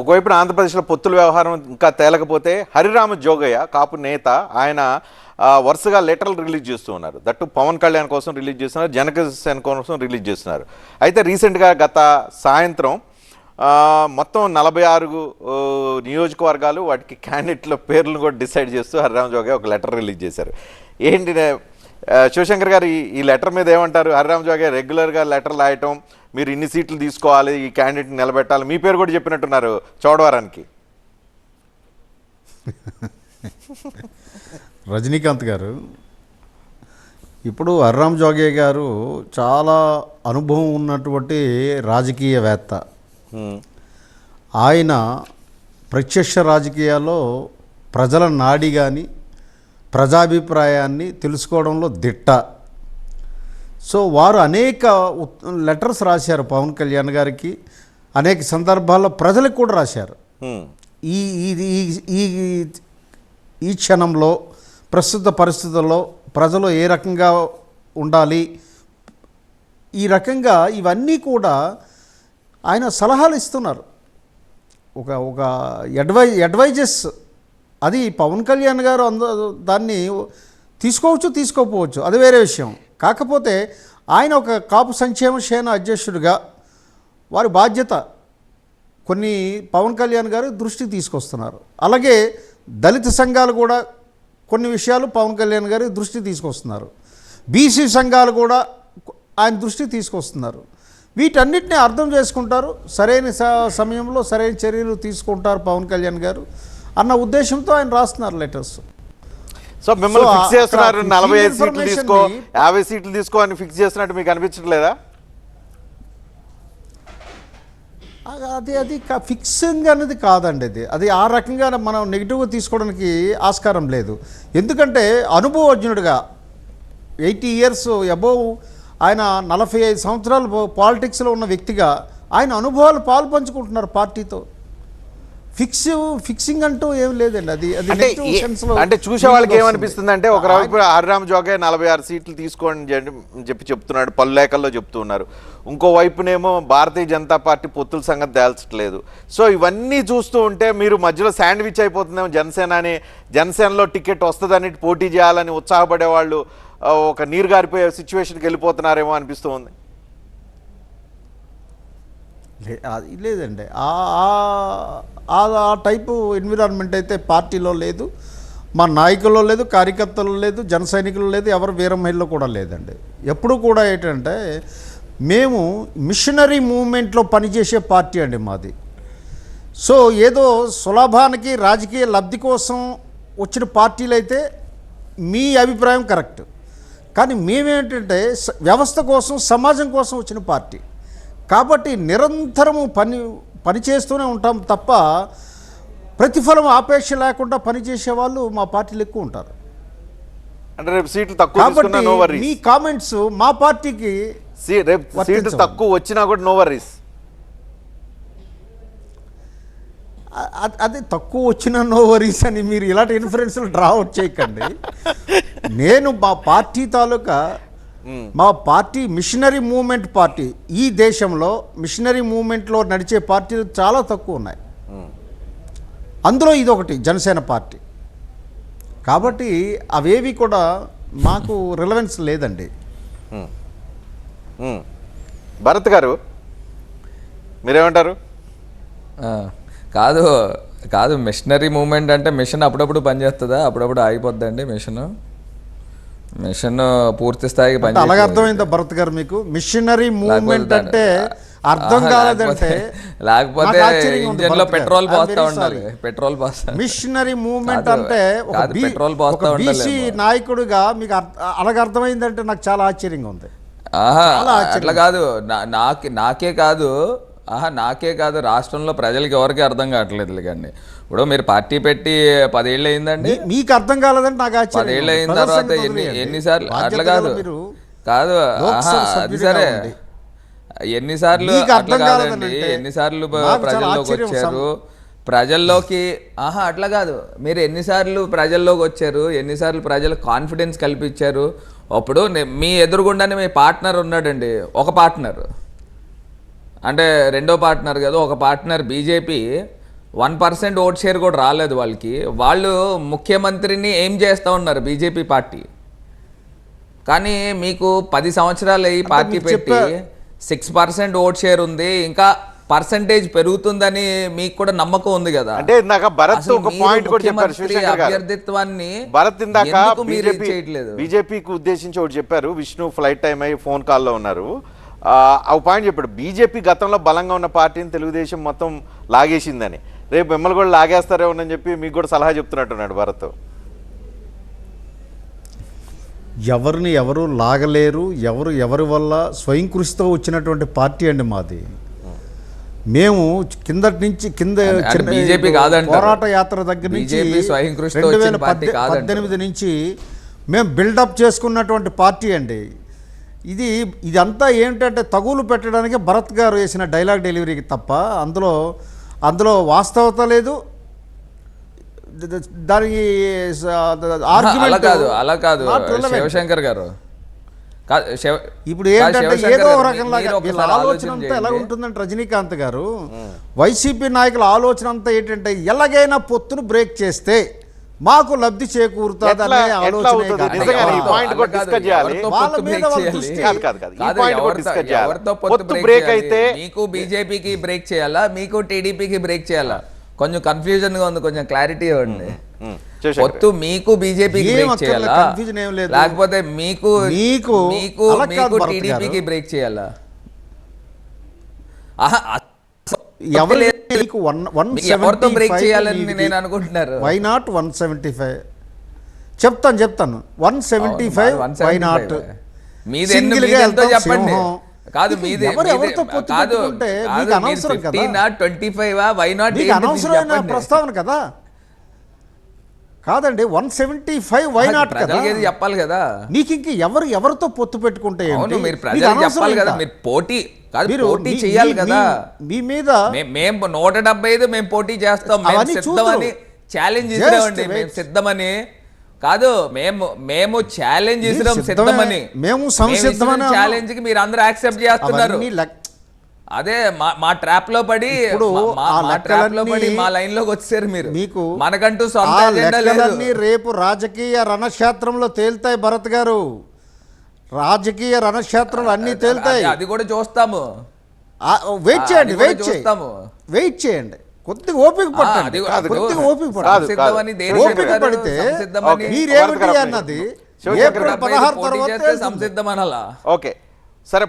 ఒకవైపున ఆంధ్రప్రదేశ్లో పొత్తుల వ్యవహారం ఇంకా తేలకపోతే హరిరామ జోగయ్య కాపు నేత ఆయన వరుసగా లెటర్లు రిలీజ్ చేస్తూ ఉన్నారు. దట్టు పవన్ కళ్యాణ్ కోసం రిలీజ్ చేస్తున్నారు జనసేన కోసం రిలీజ్ చేస్తున్నారు. అయితే రీసెంట్గా గత సాయంత్రం మొత్తం నలభై ఆరు నియోజకవర్గాలు వాటికి క్యాండిడేట్ల పేర్లను కూడా డిసైడ్ చేస్తూ హరిరామ జోగయ్య ఒక లెటర్ రిలీజ్ చేశారు. ఏంటి శివశంకర్ గారు ఈ- ఈ లెటర్ మీద ఏమంటారు? హరిరామ జోగయ్య రెగ్యులర్గా లెటర్ రాయటం మీరు ఇన్ని సీట్లు తీసుకోవాలి ఈ క్యాండిడేట్ నిలబెట్టాలి మీ పేరు కూడా చెప్పినట్టున్నారు చోడవరానికి. రజనీకాంత్ గారు ఇప్పుడు హర్రామ్ జోగే గారు చాలా అనుభవం ఉన్నటువంటి రాజకీయవేత్త. ఆయన ప్రత్యక్ష రాజకీయాల్లో ప్రజల నాడి కానీ ప్రజాభిప్రాయాన్ని తెలుసుకోవడంలో దిట్ట. సో వారు అనేక లెటర్స్ రాశారు పవన్ కళ్యాణ్ గారికి. అనేక సందర్భాల్లో ప్రజలకు కూడా రాశారు. హ్మ్. ఈ ఈ- ఈ- ఈ ఈ క్షణంలో ప్రస్తుత పరిస్థితుల్లో ప్రజలు ఏ రకంగా ఉండాలి? ఈ రకంగా ఇవన్నీ కూడా ఆయన సలహాలు ఇస్తున్నారు. ఒక ఒక అడ్వై అడ్వైజెస్ అది పవన్ కళ్యాణ్ గారు అంద దాన్ని తీసుకోవచ్చు తీసుకోకపోవచ్చు. అది వేరే విషయం. కాకపోతే ఆయన ఒక కాపు సంక్షేమ సేన అధ్యక్షుడిగా వారి బాధ్యత కొన్ని పవన్ కళ్యాణ్ గారు దృష్టికి తీసుకొస్తున్నారు. అలాగే దళిత సంఘాలు కూడా కొన్ని విషయాలు పవన్ కళ్యాణ్ గారి దృష్టి తీసుకొస్తున్నారు. బీసీ సంఘాలు కూడా ఆయన దృష్టి తీసుకొస్తున్నారు. వీటన్నిటిని అర్థం చేసుకుంటారు. సరైన సమయంలో సరైన చర్యలు తీసుకుంటారు పవన్ కళ్యాణ్ గారు. అన్న ఉద్దేశంతో ఆయన రాస్తున్నారు లెటర్స్ సో మిమ్మల్ని ఫిక్స్ చేస్తున్నారు. నలభై ఐదు సీట్లు తీసుకో యాభై సీట్లు తీసుకో అని ఫిక్స్ చేస్తున్నట్టు మీకు అనిపించట్లేదా? అది అది ఫిక్సింగ్ అనేది కాదండి అది అది ఆ రకంగా మనం నెగిటివ్గా తీసుకోవడానికి ఆస్కారం లేదు. ఎందుకంటే అనుభవజ్ఞుడిగా ఎయిటీ ఇయర్స్ అబోవ్ ఆయన నలభై ఐదు సంవత్సరాలు పాలిటిక్స్లో ఉన్న వ్యక్తిగా ఆయన అనుభవాలు పాలు పంచుకుంటున్నారు పార్టీతో. ఫిక్స్ ఫిక్సింగ్ అంటూ ఏం లేదండి. అది అది అంటే చూసే వాళ్ళకి. ఏమనిపిస్తుంది అంటే ఒక హరిరామ్ జోగే నలభై ఆరు సీట్లు తీసుకోండి అని చెప్పి- చెప్తున్నాడు పలు లేఖల్లో చెప్తూ ఉన్నారు. ఇంకో వైపునేమో భారతీయ జనతా పార్టీ పొత్తుల సంగతి తేల్చట్లేదు. సో ఇవన్నీ చూస్తూ ఉంటే మీరు మధ్యలో శాండ్విచ్ అయిపోతుందేమో జనసేన అని జనసేనలో టికెట్ వస్తుందని పోటీ చేయాలని ఉత్సాహపడే వాళ్ళు ఒక నీరు గారిపోయే సిచ్యువేషన్కి వెళ్ళిపోతున్నారేమో అనిపిస్తూ ఉంది. లే- అది లేదండి. ఆ- టైపు ఎన్విరాన్మెంట్ అయితే పార్టీలో లేదు మా నాయకుల్లో లేదు కార్యకర్తలు లేదు జన సైనికులు లేదు ఎవరు వీరమహిళలో కూడా లేదండి. ఎప్పుడు కూడా ఏంటంటే మేము మిషనరీ మూవ్మెంట్లో పనిచేసే పార్టీ అండి మాది. సో ఏదో సులభానికి రాజకీయ లబ్ధి కోసం వచ్చిన పార్టీలు అయితే మీ అభిప్రాయం కరెక్ట్. కానీ మేమేంటంటే వ్యవస్థ కోసం సమాజం కోసం వచ్చిన పార్టీ. కాబట్టి నిరంతరము పని పని చేస్తూనే ఉంటాం తప్ప ప్రతిఫలం ఆపేక్ష లేకుండా పనిచేసే వాళ్ళు మా పార్టీలు ఎక్కువ ఉంటారు. అంటే రేపు సీట్లు తక్కువ మీ కామెంట్స్ మా పార్టీకి రేపు సీట్లు. తక్కువ వచ్చినా కూడా నో అ- అది తక్కువ వచ్చిన నో వరీస్ అని మీరు ఇలాంటి ఇన్ఫ్లుయెన్స్లు డ్రా అవుట్ చేయకండి. నేను మా పార్టీ తాలూకా మా పార్టీ మిషనరీ మూవ్మెంట్ పార్టీ ఈ దేశంలో మిషనరీ మూవ్మెంట్లో నడిచే పార్టీలు చాలా తక్కువ ఉన్నాయి. అందులో ఇది ఒకటి జనసేన పార్టీ. కాబట్టి అవేవి కూడా మాకు రిలవెన్స్ లేదండి. భరత్ గారు మీరేమంటారు? ఆ, కాదు కాదు మిషనరీ మూమెంట్ అంటే మిషన్ అప్పుడప్పుడు పనిచేస్తుందా? అప్పుడప్పుడు ఆగిపోద్దండి మిషన్. మిషన్ పూర్తి స్థాయికి అలాగే అర్థమైందా భరత్ గారు మీకు మిషనరీ మూవ్మెంట్ అంటే అర్థం కాలేదంటే లేకపోతే- ఇంజన్లో. పెట్రోల్ పోస్తా ఉండాలి. పెట్రోల్ పోస్తా మిషనరీ మూవ్మెంట్ అంటే పెట్రోల్ పోస్తా ఉండాలేమో. నాయకుడిగా మీకు అర్థ- అలాగ అర్థమైందంటే నాకు చాలా ఆశ్చర్యంగా ఉంది. అట్లా కాదు నాకే నాకే కాదు ఆహా నాకే కాదు రాష్ట్రంలో ప్రజలకి ఎవరికి అర్థం కావట్లేదు కానీ. ఇప్పుడు మీరు పార్టీ పెట్టి పదేళ్ళు అయిందండి. మీకు అర్థం కాలేదంటే నాకు పదేళ్ళు అయిన తర్వాత ఎన్ని. ఎన్నిసార్లు అట్లా కాదు. కాదు అది సరే. ఎన్నిసార్లు అట్లా అర్థం కాదండి. ఎన్నిసార్లు ప్రజల్లోకి వచ్చారు? ప్రజల్లోకి ఆహా అట్లా కాదు. మీరు ఎన్నిసార్లు ప్రజల్లోకి వచ్చారు? ఎన్నిసార్లు ప్రజలకు కాన్ఫిడెన్స్ కల్పించారు? అప్పుడు మీ ఎదురుగుండానే మీ పార్ట్నర్ ఉన్నాడండి. ఒక పార్ట్నర్ అంటే రెండో పార్ట్నర్ కాదు ఒక partner BJP one percent vote share కూడా రాలేదు వాళ్ళకి. వాళ్ళు ముఖ్యమంత్రిని ఏం చేస్తూ ఉన్నారు బీజేపీ పార్టీ? కానీ మీకు పది సంవత్సరాలు అయ్యి పార్టీ పెట్టి సిక్స్ పర్సెంట్ ఓట్ షేర్ ఉంది ఇంకా పర్సంటేజ్ పెరుగుతుందని మీకు కూడా నమ్మకం ఉంది కదా. అంటే ఇందాక భరత్ ఒక పాయింట్ కూడా చెప్పారు అభ్యర్థిత్వాన్ని భరత్ ఇందాక బీజేపీ ఉద్దేశించి ఒకటి చెప్పారు విష్ణు ఫ్లైట్ టైం అయ్యి ఫోన్ కాల్లో ఉన్నారు. ఆ, పాయింట్ చెప్పాడు. బీజేపీ గతంలో బలంగా ఉన్న పార్టీని తెలుగుదేశం మొత్తం లాగేసిందని. రేపు మిమ్మల్ని కూడా లాగేస్తారేమోనని చెప్పి మీకు కూడా సలహా చెప్తున్నట్టున్నాడు భరత్. ఎవరిని ఎవరు లాగలేరు ఎవరు ఎవరి వల్ల స్వయం కృషితో వచ్చినటువంటి పార్టీ అండి మాది. మేము కిందటి నుంచి కింద కాదంటారు. పోరాట యాత్ర దగ్గర నుంచి రెండు వేల. పద్దెనిమిది నుంచి మేము బిల్డప్ చేసుకున్నటువంటి పార్టీ అండి. ఇది ఇదంతా ఏంటంటే తగులు పెట్టడానికి భరత్ గారు వేసిన డైలాగ్ డెలివరీకి తప్ప అందులో అందులో వాస్తవత లేదు. దానికి అలా కాదు అలా కాదు శివశంకర్ గారు. ఇప్పుడు ఏంటంటే ఏదో ఒకసారి ఆలోచన అంతా ఎలా. ఉంటుందంటే రజనీకాంత్ గారు వైసీపీ నాయకుల ఆలోచన అంతా ఏంటంటే ఎలాగైనా పొత్తును బ్రేక్ చేస్తే మాకు లబ్ధి చేకూరుతుంది ఎట్లా- అనే ఎట్లా ఆలోచనే అవుతుంది? కాదు. నిజంగానే ఈ ఎవరితో- పాయింట్ కూడా అలా కాదు, discuss చేయాలి. ఎవరితో వాళ్ళ పొత్తు మీద break వాళ్ళ చేయాలి? దృష్టి కాదు కాదు కాదు ఈ కాదు, పాయింట్ కూడా ఎవరితో- డిస్కస్ చేయాలి ఎవరితో పొత్తు పొత్తు బ్రేక్ చేయాలి? అయితే మీకు బీజేపీకి బ్రేక్ చేయాలా మీకు టీడీపీకి బ్రేక్ చేయాలా కొంచెం కన్ఫ్యూజన్గా ఉంది కొంచెం క్లారిటీ ఇవ్వండి పొత్తు మీకు బీజేపీకి బ్రేక్ చేయాలా. లేకపోతే మీకు మీకు మీకు టీడీపీకి. బ్రేక్ చేయాలా ఆహా, ఎవరి వన్ వన్ ఎవరితో బ్రేక్ చేయాలని నేను అనుకుంటున్నారు? Why not one seventy five చెప్తాను చెప్తాను. One seventy five why not సింగిల్గా చెప్పండి. కాదు మీది కాదు పెట్టుకుంటే కాదు, మీకు మీది అనవసరం కదా. 15 ట్వంటీ ఫైవ్ వై నాట్ అనవసరమైన ప్రస్తావన కదా. కాదండి one seventy five why not కదా చెప్పాలి కదా నీకు ఇంక ఎవరు ఎవరితో పొత్తు పెట్టుకుంటే? మీరు ప్రజలకు చెప్పాలి కదా. మీరు పోటీ కాదు మీరు పోటీ చేయాలి కదా మీ- మీద మేము నూట డెబ్బై ఐదు మేము పోటీ చేస్తాం మేము సిద్ధమని. ఛాలెంజ్ ఇస్తామండి మేము. సిద్ధమని కాదు మేము మేము ఛాలెంజ్ సిద్ధమే. సిద్ధమని మేము సంసిద్ధమని. ఛాలెంజ్కి మీరు అందరూ యాక్సెప్ట్ చేస్తున్నారు అదే మా మా ట్రాప్లో పడి ఇప్పుడు మా- ట్రాప్లో పడి మా లైన్లోకి వచ్చారు మీరు. మీకు మనకంటూ రేపు రాజకీయ రణక్షేత్రంలో తేలుతాయి భరత్ గారు. రాజకీయ రణక్షేత్రంలో అన్నీ తేలుతాయి. అది- కూడా చూస్తాము. వెయిట్ చేయండి వెయిట్ చేయండి చూస్తాము. వెయిట్ చేయండి. కొద్దిగా ఓపిక పట్టండి కొద్దిగా కాదు. ఓపిక పట్టండి. ఓపిక? పడితే మీరేమిటి. అన్నది ఏప్రిల్ పదహారు తర్వాత చేస్తే తేలుతుంది. సంసిద్ధమనాలా. ఓకే. సరే